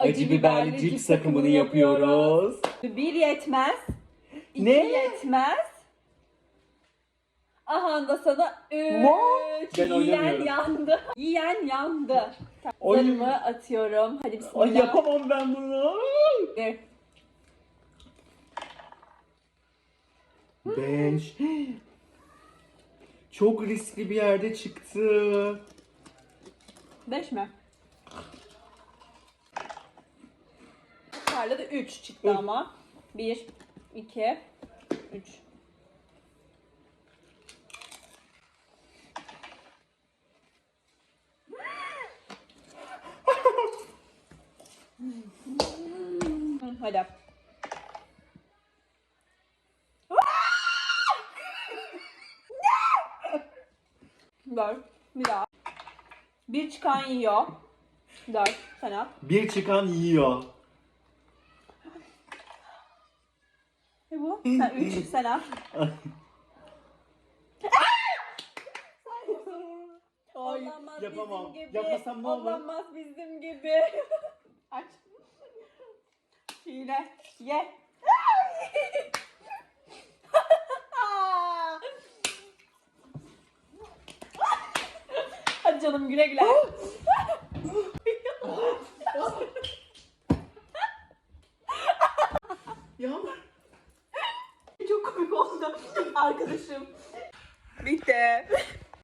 Acı biberli cips takımını yapıyoruz. Bir yetmez. İki Ne? yetmez. Aha da sana üç. Ben Yiyen oynamıyorum. yandı. Yiyen yandı. Oy. Zarımı atıyorum. Hadi bismillah. Ay yapamam ben bunu. Bir. Beş. Çok riskli bir yerde çıktı. Beş mi? Parlada üç çıktı Üç. ama. Bir, iki, üç. Hı, Hadi. Ver. Bir daha. Bir çıkan yiyor. Dört. Sen at. Bir çıkan yiyor. Ne bu? Sen üç. Sen at. Ay Olamaz yapamam. bizim gibi. Yapmasam ne olur? Olamaz bizim gibi. Aç. Hile. Ye. Hadi canım güle güle. arkadaşım. Bitti.